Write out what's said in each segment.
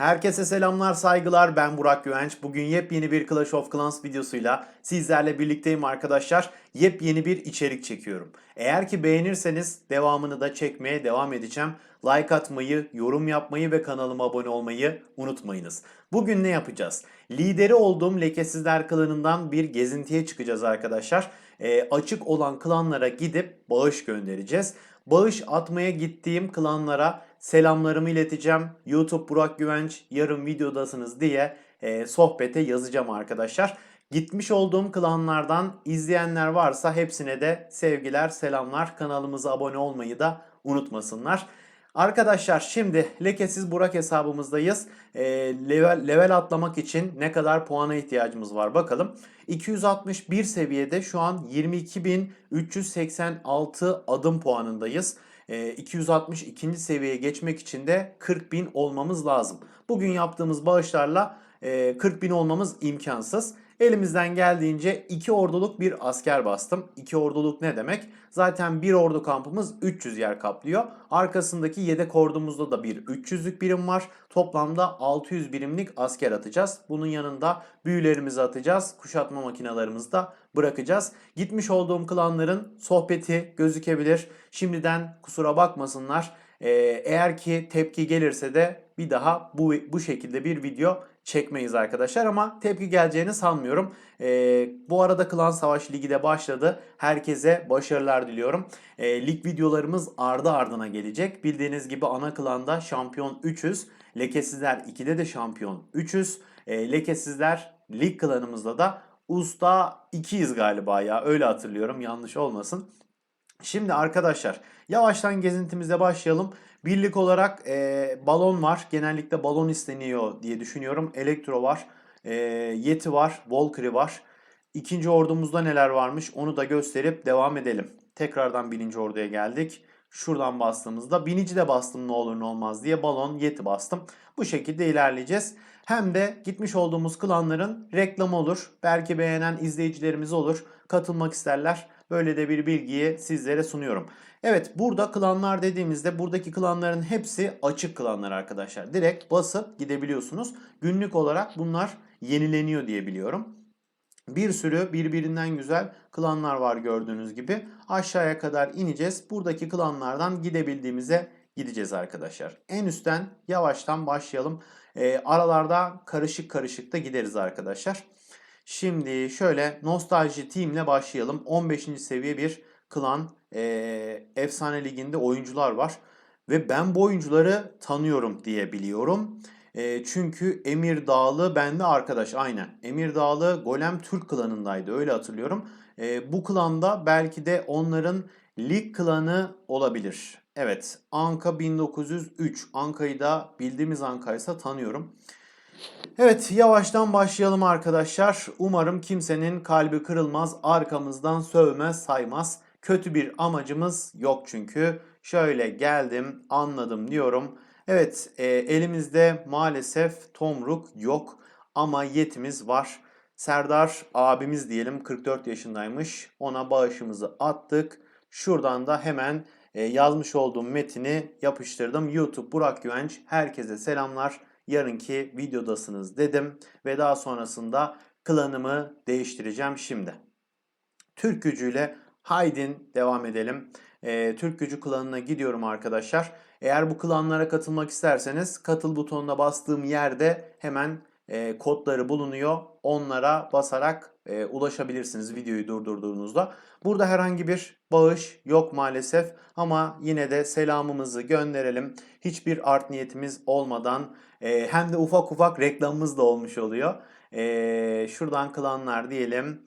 Herkese selamlar, saygılar. Ben Burak Güvenç. Bugün yepyeni bir Clash of Clans videosuyla sizlerle birlikteyim arkadaşlar. Yepyeni bir içerik çekiyorum. Eğer ki beğenirseniz devamını da çekmeye devam edeceğim. Like atmayı, yorum yapmayı ve kanalıma abone olmayı unutmayınız. Bugün ne yapacağız? Lideri olduğum Lekesizler klanından bir gezintiye çıkacağız arkadaşlar. Ee, açık olan klanlara gidip bağış göndereceğiz. Bağış atmaya gittiğim klanlara selamlarımı ileteceğim. YouTube Burak Güvenç yarın videodasınız diye e, sohbete yazacağım arkadaşlar. Gitmiş olduğum klanlardan izleyenler varsa hepsine de sevgiler, selamlar. Kanalımıza abone olmayı da unutmasınlar. Arkadaşlar şimdi lekesiz Burak hesabımızdayız. E, level, level atlamak için ne kadar puana ihtiyacımız var bakalım. 261 seviyede şu an 22.386 adım puanındayız. E, 262. seviyeye geçmek için de 40.000 olmamız lazım. Bugün yaptığımız bağışlarla e, 40.000 olmamız imkansız. Elimizden geldiğince iki orduluk bir asker bastım. İki orduluk ne demek? Zaten bir ordu kampımız 300 yer kaplıyor. Arkasındaki yedek ordumuzda da bir 300'lük birim var. Toplamda 600 birimlik asker atacağız. Bunun yanında büyülerimizi atacağız. Kuşatma makinalarımızı da bırakacağız. Gitmiş olduğum klanların sohbeti gözükebilir. Şimdiden kusura bakmasınlar. Ee, eğer ki tepki gelirse de bir daha bu, bu şekilde bir video çekmeyiz arkadaşlar ama tepki geleceğini sanmıyorum. Ee, bu arada Klan Savaş Ligi de başladı. Herkese başarılar diliyorum. Ee, lig videolarımız ardı ardına gelecek. Bildiğiniz gibi ana klanda şampiyon 300. Lekesizler 2'de de şampiyon 300. Ee, Lekesizler lig klanımızda da usta 2'yiz galiba ya öyle hatırlıyorum yanlış olmasın. Şimdi arkadaşlar yavaştan gezintimize başlayalım. Birlik olarak e, balon var. Genellikle balon isteniyor diye düşünüyorum. Elektro var. E, Yeti var. Valkyrie var. İkinci ordumuzda neler varmış onu da gösterip devam edelim. Tekrardan birinci orduya geldik. Şuradan bastığımızda binici de bastım ne olur ne olmaz diye balon yeti bastım. Bu şekilde ilerleyeceğiz. Hem de gitmiş olduğumuz klanların reklamı olur. Belki beğenen izleyicilerimiz olur. Katılmak isterler. Böyle de bir bilgiyi sizlere sunuyorum. Evet burada klanlar dediğimizde buradaki klanların hepsi açık klanlar arkadaşlar. Direkt basıp gidebiliyorsunuz. Günlük olarak bunlar yenileniyor diye biliyorum. Bir sürü birbirinden güzel klanlar var gördüğünüz gibi. Aşağıya kadar ineceğiz. Buradaki klanlardan gidebildiğimize gideceğiz arkadaşlar. En üstten yavaştan başlayalım. E, aralarda karışık karışık da gideriz arkadaşlar. Şimdi şöyle Nostalji Team ile başlayalım. 15. seviye bir klan e, efsane liginde oyuncular var. Ve ben bu oyuncuları tanıyorum diye biliyorum. E, çünkü Emir Dağlı bende arkadaş aynen. Emir Dağlı Golem Türk klanındaydı öyle hatırlıyorum. E, bu klanda belki de onların lig klanı olabilir. Evet Anka 1903. Anka'yı da bildiğimiz Anka'ysa tanıyorum. Evet yavaştan başlayalım arkadaşlar. Umarım kimsenin kalbi kırılmaz, arkamızdan sövmez, saymaz. Kötü bir amacımız yok çünkü. Şöyle geldim, anladım diyorum. Evet e, elimizde maalesef tomruk yok ama yetimiz var. Serdar abimiz diyelim 44 yaşındaymış. Ona bağışımızı attık. Şuradan da hemen yazmış olduğum metini yapıştırdım. YouTube Burak Güvenç herkese selamlar yarınki videodasınız dedim ve daha sonrasında klanımı değiştireceğim şimdi. Türk gücüyle Haydin devam edelim. Ee, Türk gücü klanına gidiyorum arkadaşlar. Eğer bu klanlara katılmak isterseniz katıl butonuna bastığım yerde hemen e, kodları bulunuyor. Onlara basarak e, ulaşabilirsiniz videoyu durdurduğunuzda. Burada herhangi bir bağış yok maalesef ama yine de selamımızı gönderelim. Hiçbir art niyetimiz olmadan e, hem de ufak ufak reklamımız da olmuş oluyor. E, şuradan klanlar diyelim.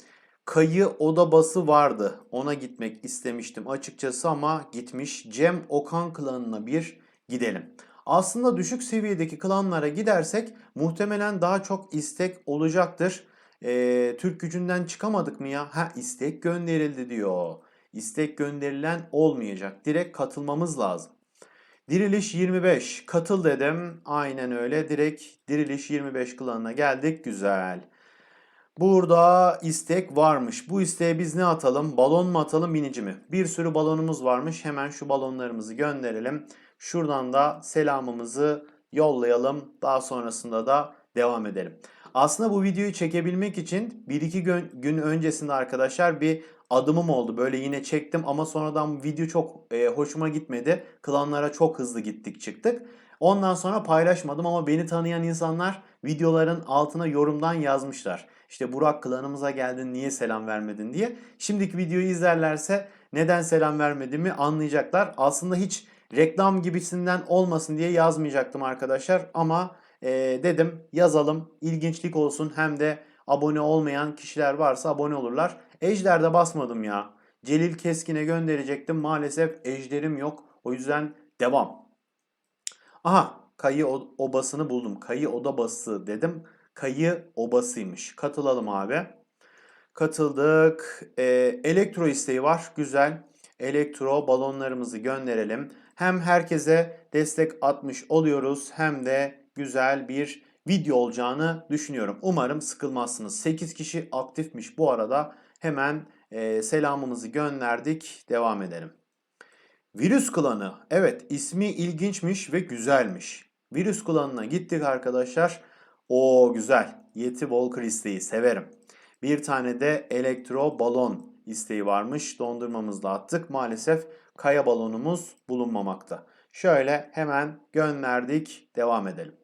Kayı oda bası vardı. Ona gitmek istemiştim açıkçası ama gitmiş. Cem Okan klanına bir gidelim. Aslında düşük seviyedeki klanlara gidersek muhtemelen daha çok istek olacaktır. Ee, Türk gücünden çıkamadık mı ya? Ha istek gönderildi diyor. İstek gönderilen olmayacak. Direkt katılmamız lazım. Diriliş 25. Katıl dedim. Aynen öyle. Direkt Diriliş 25 klanına geldik. Güzel. Burada istek varmış. Bu isteğe biz ne atalım? Balon mu atalım, binici mi? Bir sürü balonumuz varmış. Hemen şu balonlarımızı gönderelim. Şuradan da selamımızı yollayalım. Daha sonrasında da devam edelim. Aslında bu videoyu çekebilmek için 1-2 gün, öncesinde arkadaşlar bir adımım oldu. Böyle yine çektim ama sonradan video çok e, hoşuma gitmedi. Klanlara çok hızlı gittik çıktık. Ondan sonra paylaşmadım ama beni tanıyan insanlar videoların altına yorumdan yazmışlar. İşte Burak klanımıza geldin niye selam vermedin diye. Şimdiki videoyu izlerlerse neden selam vermediğimi anlayacaklar. Aslında hiç reklam gibisinden olmasın diye yazmayacaktım arkadaşlar ama e, dedim yazalım ilginçlik olsun hem de abone olmayan kişiler varsa abone olurlar. Ejder'de basmadım ya. Celil Keskin'e gönderecektim maalesef ejderim yok o yüzden devam. Aha kayı obasını buldum. Kayı oda bası dedim. Kayı obasıymış. Katılalım abi. Katıldık. Ee, elektro isteği var. Güzel. Elektro balonlarımızı gönderelim. Hem herkese destek atmış oluyoruz hem de güzel bir video olacağını düşünüyorum. Umarım sıkılmazsınız. 8 kişi aktifmiş bu arada. Hemen e, selamımızı gönderdik. Devam edelim. Virüs klanı. Evet ismi ilginçmiş ve güzelmiş. Virüs klanına gittik arkadaşlar. O güzel. Yeti Walker isteği severim. Bir tane de elektro balon isteği varmış. Dondurmamızla attık. Maalesef kaya balonumuz bulunmamakta. Şöyle hemen gönderdik. Devam edelim.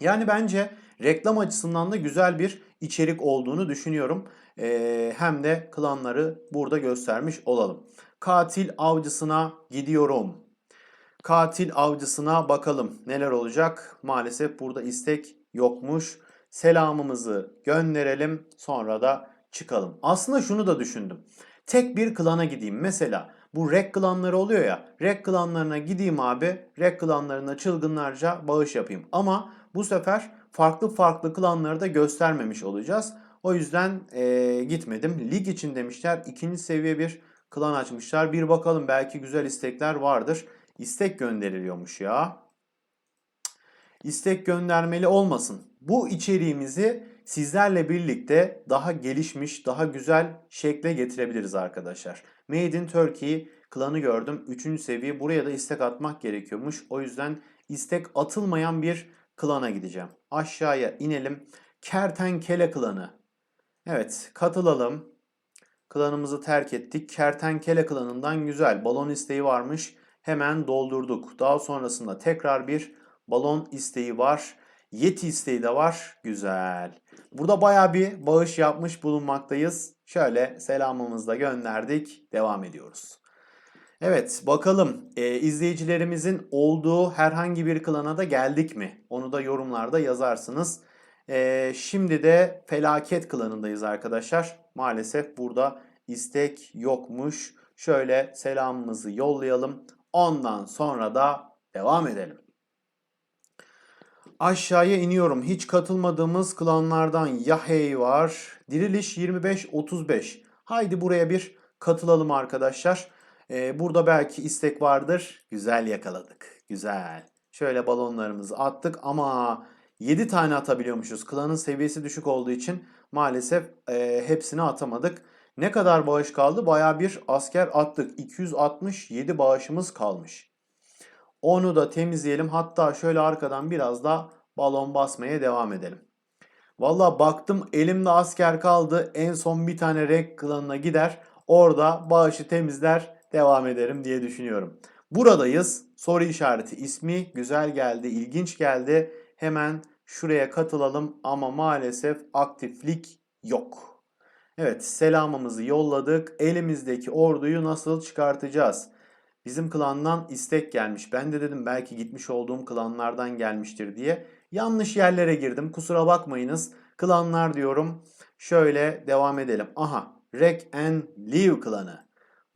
Yani bence reklam açısından da güzel bir içerik olduğunu düşünüyorum. Ee, hem de klanları burada göstermiş olalım. Katil avcısına gidiyorum. Katil avcısına bakalım neler olacak. Maalesef burada istek yokmuş. Selamımızı gönderelim sonra da çıkalım. Aslında şunu da düşündüm. Tek bir klana gideyim. Mesela bu rek klanları oluyor ya. Rek klanlarına gideyim abi. Rek klanlarına çılgınlarca bağış yapayım. Ama bu sefer farklı farklı klanları da göstermemiş olacağız. O yüzden eee, gitmedim. Lig için demişler. ikinci seviye bir klan açmışlar. Bir bakalım belki güzel istekler vardır. İstek gönderiliyormuş ya. İstek göndermeli olmasın. Bu içeriğimizi sizlerle birlikte daha gelişmiş, daha güzel şekle getirebiliriz arkadaşlar. Made in Turkey klanı gördüm. Üçüncü seviye. Buraya da istek atmak gerekiyormuş. O yüzden istek atılmayan bir klana gideceğim. Aşağıya inelim. Kertenkele klanı. Evet katılalım. Klanımızı terk ettik. Kertenkele klanından güzel balon isteği varmış. Hemen doldurduk. Daha sonrasında tekrar bir balon isteği var. Yeti isteği de var. Güzel. Burada baya bir bağış yapmış bulunmaktayız. Şöyle selamımızı da gönderdik. Devam ediyoruz. Evet bakalım e, izleyicilerimizin olduğu herhangi bir klana da geldik mi? Onu da yorumlarda yazarsınız. E, şimdi de felaket klanındayız arkadaşlar. Maalesef burada istek yokmuş. Şöyle selamımızı yollayalım. Ondan sonra da devam edelim. Aşağıya iniyorum. Hiç katılmadığımız klanlardan Yahey var. Diriliş 25-35. Haydi buraya bir katılalım arkadaşlar. Ee, burada belki istek vardır. Güzel yakaladık. Güzel. Şöyle balonlarımızı attık ama 7 tane atabiliyormuşuz. Klanın seviyesi düşük olduğu için maalesef e, hepsini atamadık. Ne kadar bağış kaldı? Baya bir asker attık. 267 bağışımız kalmış. Onu da temizleyelim. Hatta şöyle arkadan biraz da balon basmaya devam edelim. Valla baktım elimde asker kaldı. En son bir tane renk klanına gider. Orada bağışı temizler devam ederim diye düşünüyorum. Buradayız. Soru işareti ismi güzel geldi, ilginç geldi. Hemen şuraya katılalım ama maalesef aktiflik yok. Evet selamımızı yolladık. Elimizdeki orduyu nasıl çıkartacağız? Bizim klandan istek gelmiş. Ben de dedim belki gitmiş olduğum klanlardan gelmiştir diye. Yanlış yerlere girdim. Kusura bakmayınız. Klanlar diyorum. Şöyle devam edelim. Aha. Rek and Leave klanı.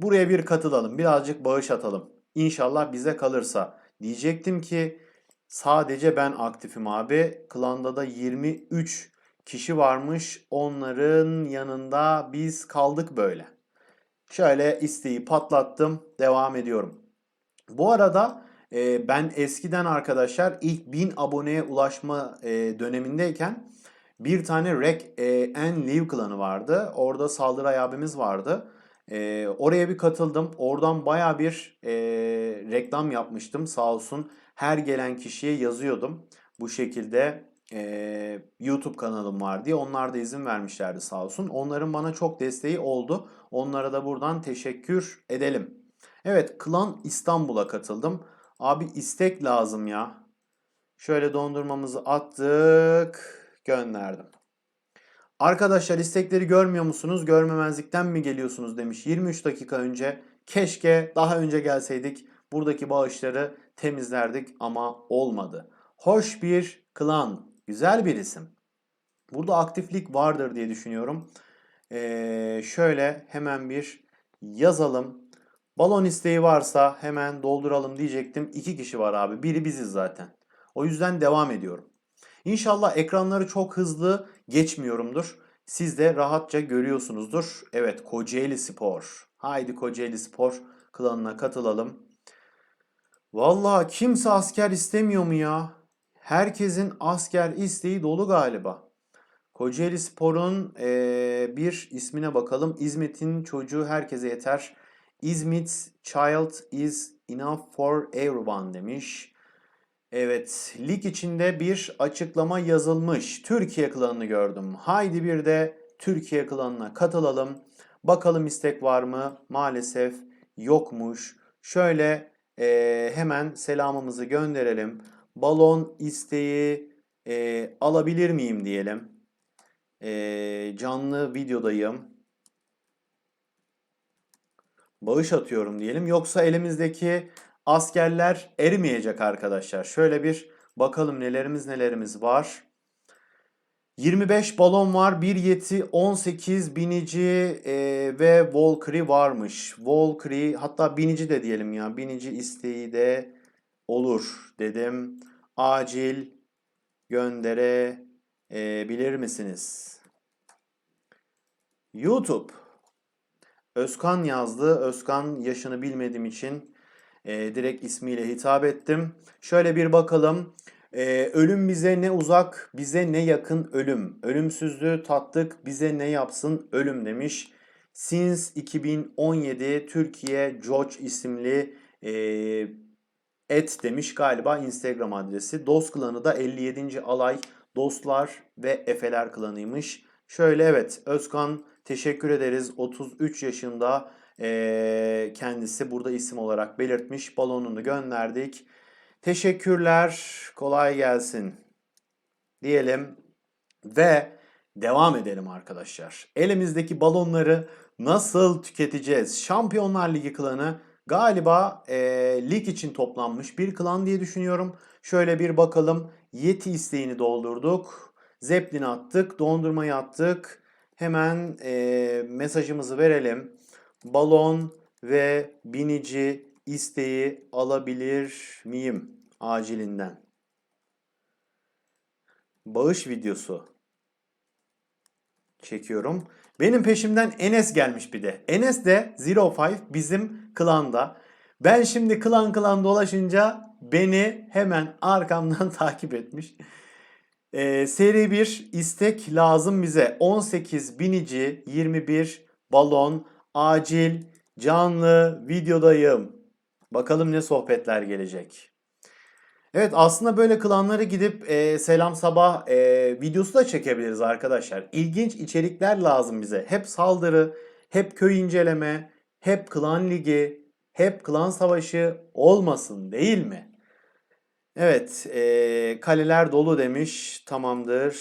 Buraya bir katılalım. Birazcık bağış atalım. İnşallah bize kalırsa. Diyecektim ki sadece ben aktifim abi. Klanda da 23 kişi varmış. Onların yanında biz kaldık böyle. Şöyle isteği patlattım. Devam ediyorum. Bu arada e, ben eskiden arkadaşlar ilk 1000 aboneye ulaşma e, dönemindeyken bir tane Rek e, and Leave klanı vardı. Orada Saldıray abimiz vardı. Ee, oraya bir katıldım. Oradan baya bir e, reklam yapmıştım sağ olsun. Her gelen kişiye yazıyordum. Bu şekilde e, YouTube kanalım var diye. Onlar da izin vermişlerdi sağ olsun. Onların bana çok desteği oldu. Onlara da buradan teşekkür edelim. Evet, Klan İstanbul'a katıldım. Abi istek lazım ya. Şöyle dondurmamızı attık, gönderdim. Arkadaşlar istekleri görmüyor musunuz? Görmemezlikten mi geliyorsunuz demiş 23 dakika önce. Keşke daha önce gelseydik. Buradaki bağışları temizlerdik ama olmadı. Hoş bir klan. Güzel bir isim. Burada aktiflik vardır diye düşünüyorum. Ee, şöyle hemen bir yazalım. Balon isteği varsa hemen dolduralım diyecektim. İki kişi var abi. Biri biziz zaten. O yüzden devam ediyorum. İnşallah ekranları çok hızlı geçmiyorumdur. Siz de rahatça görüyorsunuzdur. Evet Kocaeli Spor. Haydi Kocaeli Spor klanına katılalım. Vallahi kimse asker istemiyor mu ya? Herkesin asker isteği dolu galiba. Kocaeli Spor'un eee, bir ismine bakalım. İzmit'in çocuğu herkese yeter. İzmit child is enough for everyone demiş. Evet, lig içinde bir açıklama yazılmış. Türkiye klanını gördüm. Haydi bir de Türkiye klanına katılalım. Bakalım istek var mı? Maalesef yokmuş. Şöyle eee, hemen selamımızı gönderelim. Balon isteği eee, alabilir miyim diyelim. Eee, canlı videodayım. Bağış atıyorum diyelim. Yoksa elimizdeki askerler erimeyecek arkadaşlar. Şöyle bir bakalım nelerimiz nelerimiz var. 25 balon var. 1 yeti 18 binici e, ve Valkyrie varmış. Valkyrie hatta binici de diyelim ya. Binici isteği de olur dedim. Acil gönderebilir misiniz? YouTube. Özkan yazdı. Özkan yaşını bilmediğim için e, direkt ismiyle hitap ettim. Şöyle bir bakalım. E, ölüm bize ne uzak, bize ne yakın ölüm. Ölümsüzlüğü tattık, bize ne yapsın ölüm demiş. Since 2017 Türkiye George isimli e, et demiş galiba Instagram adresi. Dost klanı da 57. alay dostlar ve efeler klanıymış. Şöyle evet Özkan teşekkür ederiz. 33 yaşında kendisi burada isim olarak belirtmiş. Balonunu gönderdik. Teşekkürler. Kolay gelsin. Diyelim ve devam edelim arkadaşlar. Elimizdeki balonları nasıl tüketeceğiz? Şampiyonlar Ligi klanı galiba eee, lig için toplanmış bir klan diye düşünüyorum. Şöyle bir bakalım. Yeti isteğini doldurduk. Zeppelin attık. Dondurmayı attık. Hemen eee, mesajımızı verelim. Balon ve binici isteği alabilir miyim? Acilinden. Bağış videosu çekiyorum. Benim peşimden Enes gelmiş bir de. Enes de Zero Five bizim klanda. Ben şimdi klan klan dolaşınca beni hemen arkamdan takip etmiş. Ee, seri bir istek lazım bize. 18 binici, 21 balon, acil, canlı, videodayım. Bakalım ne sohbetler gelecek. Evet aslında böyle klanlara gidip e, selam sabah e, videosu da çekebiliriz arkadaşlar. İlginç içerikler lazım bize. Hep saldırı, hep köy inceleme, hep klan ligi, hep klan savaşı olmasın değil mi? Evet, e, kaleler dolu demiş. Tamamdır.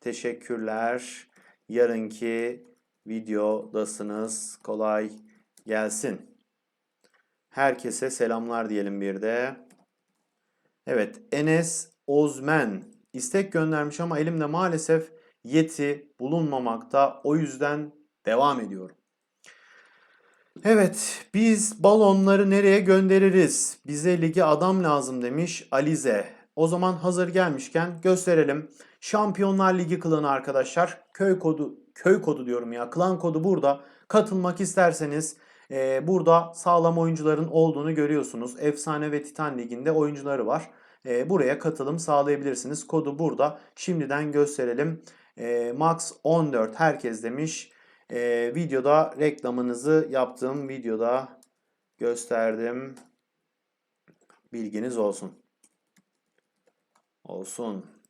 Teşekkürler. Yarınki videodasınız. Kolay gelsin. Herkese selamlar diyelim bir de. Evet, Enes Ozmen istek göndermiş ama elimde maalesef yeti bulunmamakta. O yüzden devam ediyorum. Evet, biz balonları nereye göndeririz? Bize ligi adam lazım demiş Alize. O zaman hazır gelmişken gösterelim. Şampiyonlar Ligi klanı arkadaşlar. Köy kodu, köy kodu diyorum ya. Klan kodu burada. Katılmak isterseniz e, burada sağlam oyuncuların olduğunu görüyorsunuz. Efsane ve Titan Ligi'nde oyuncuları var. E, buraya katılım sağlayabilirsiniz. Kodu burada. Şimdiden gösterelim. E, Max 14 herkes demiş. Ee, videoda reklamınızı yaptığım videoda gösterdim. Bilginiz olsun. Olsun.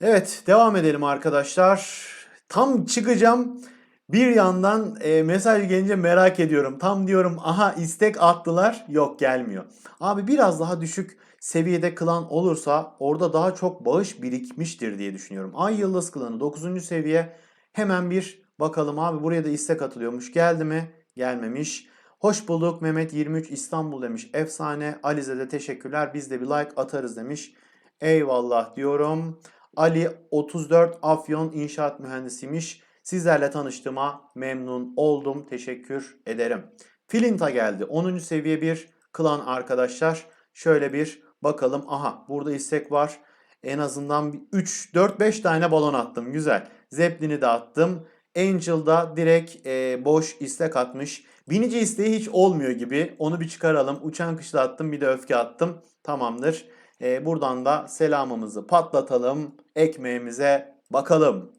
Evet, devam edelim arkadaşlar. Tam çıkacağım. Bir yandan e, mesaj gelince merak ediyorum. Tam diyorum aha istek attılar. Yok gelmiyor. Abi biraz daha düşük seviyede klan olursa orada daha çok bağış birikmiştir diye düşünüyorum. Ay Yıldız klanı 9. seviye. Hemen bir bakalım abi buraya da istek atılıyormuş. Geldi mi? Gelmemiş. Hoş bulduk Mehmet 23 İstanbul demiş. Efsane. Alize de teşekkürler. Biz de bir like atarız demiş. Eyvallah diyorum. Ali 34 Afyon İnşaat Mühendisiymiş. Sizlerle tanıştığıma memnun oldum. Teşekkür ederim. Filinta geldi. 10. seviye bir klan arkadaşlar. Şöyle bir bakalım. Aha burada istek var. En azından 3, 4, 5 tane balon attım. Güzel. Zeppelin'i de attım. Angel'da direkt e, boş istek atmış. Binici isteği hiç olmuyor gibi. Onu bir çıkaralım. Uçan kışla attım. Bir de öfke attım. Tamamdır. E, buradan da selamımızı patlatalım. Ekmeğimize bakalım.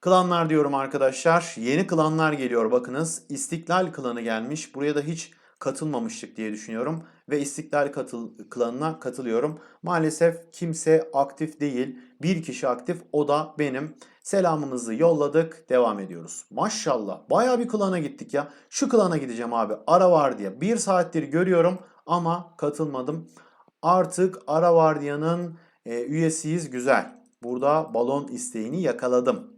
Klanlar diyorum arkadaşlar. Yeni klanlar geliyor bakınız. İstiklal klanı gelmiş. Buraya da hiç katılmamıştık diye düşünüyorum. Ve İstiklal katıl klanına katılıyorum. Maalesef kimse aktif değil. Bir kişi aktif o da benim. Selamımızı yolladık. Devam ediyoruz. Maşallah. Baya bir klana gittik ya. Şu klana gideceğim abi. Ara var diye. Bir saattir görüyorum ama katılmadım. Artık Ara Vardiya'nın e, üyesiyiz. Güzel. Burada balon isteğini yakaladım.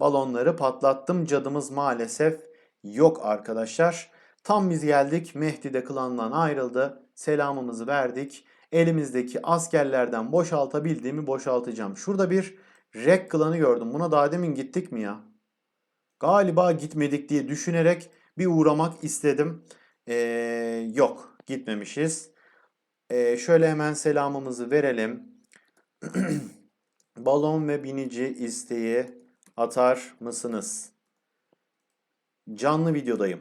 Balonları patlattım. Cadımız maalesef yok arkadaşlar. Tam biz geldik. Mehdi de klandan ayrıldı. Selamımızı verdik. Elimizdeki askerlerden boşaltabildiğimi boşaltacağım. Şurada bir Rek klanı gördüm. Buna daha demin gittik mi ya? Galiba gitmedik diye düşünerek bir uğramak istedim. Ee, yok gitmemişiz. Ee, şöyle hemen selamımızı verelim. Balon ve binici isteği atar mısınız? Canlı videodayım.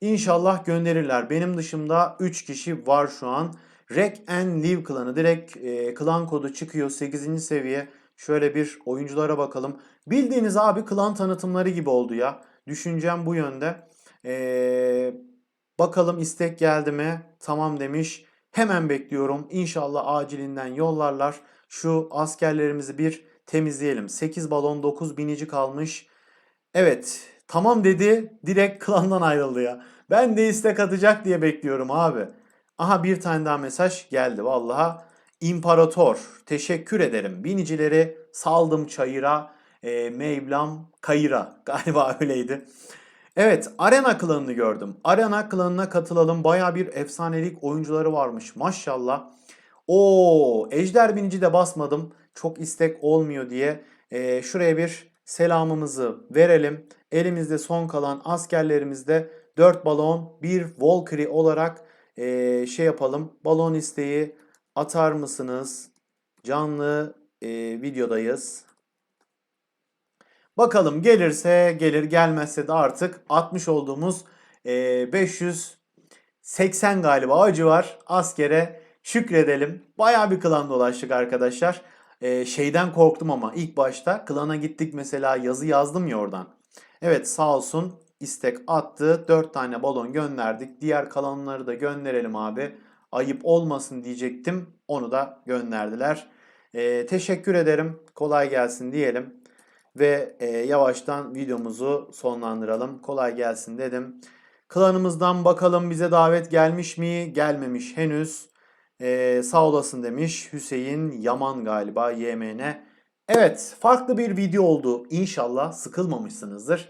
İnşallah gönderirler. Benim dışımda 3 kişi var şu an. Rek and Live klanı. Direkt e, klan kodu çıkıyor. 8. seviye. Şöyle bir oyunculara bakalım. Bildiğiniz abi klan tanıtımları gibi oldu ya. Düşüncem bu yönde. Ee, bakalım istek geldi mi? Tamam demiş. Hemen bekliyorum. İnşallah acilinden yollarlar. Şu askerlerimizi bir temizleyelim. 8 balon 9 binici kalmış. Evet tamam dedi direkt klandan ayrıldı ya. Ben de istek atacak diye bekliyorum abi. Aha bir tane daha mesaj geldi vallaha. İmparator teşekkür ederim. Binicileri saldım çayıra. E, Mevlam kayıra galiba öyleydi. Evet Arena klanını gördüm. Arena klanına katılalım. Baya bir efsanelik oyuncuları varmış maşallah. O Ejder binici de basmadım. Çok istek olmuyor diye. E, şuraya bir selamımızı verelim. Elimizde son kalan askerlerimizde 4 balon, 1 Valkyrie olarak e, şey yapalım. Balon isteği atar mısınız? Canlı e, videodayız. Bakalım gelirse gelir gelmezse de artık atmış olduğumuz e, 580 galiba acı var askere şükredelim. Baya bir klan dolaştık arkadaşlar. E, şeyden korktum ama ilk başta klana gittik mesela yazı yazdım ya oradan. Evet sağ olsun istek attı. 4 tane balon gönderdik. Diğer kalanları da gönderelim abi. Ayıp olmasın diyecektim. Onu da gönderdiler. Ee, teşekkür ederim. Kolay gelsin diyelim. Ve e, yavaştan videomuzu sonlandıralım. Kolay gelsin dedim. Klanımızdan bakalım bize davet gelmiş mi? Gelmemiş henüz. Ee, sağ olasın demiş Hüseyin Yaman galiba YMN. Evet farklı bir video oldu. İnşallah sıkılmamışsınızdır.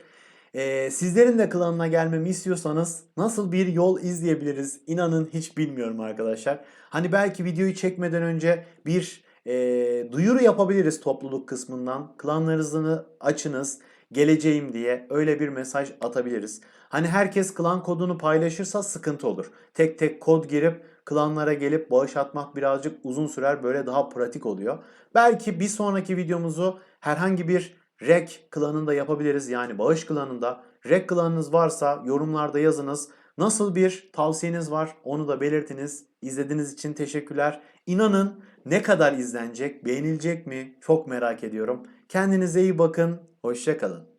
Ee, sizlerin de klanına gelmemi istiyorsanız nasıl bir yol izleyebiliriz? İnanın hiç bilmiyorum arkadaşlar. Hani belki videoyu çekmeden önce bir e, duyuru yapabiliriz topluluk kısmından. Klanlarınızı açınız, geleceğim diye öyle bir mesaj atabiliriz. Hani herkes klan kodunu paylaşırsa sıkıntı olur. Tek tek kod girip klanlara gelip bağış atmak birazcık uzun sürer. Böyle daha pratik oluyor. Belki bir sonraki videomuzu herhangi bir REK klanında yapabiliriz. Yani bağış klanında. REK klanınız varsa yorumlarda yazınız. Nasıl bir tavsiyeniz var onu da belirtiniz. İzlediğiniz için teşekkürler. İnanın ne kadar izlenecek, beğenilecek mi çok merak ediyorum. Kendinize iyi bakın. Hoşçakalın.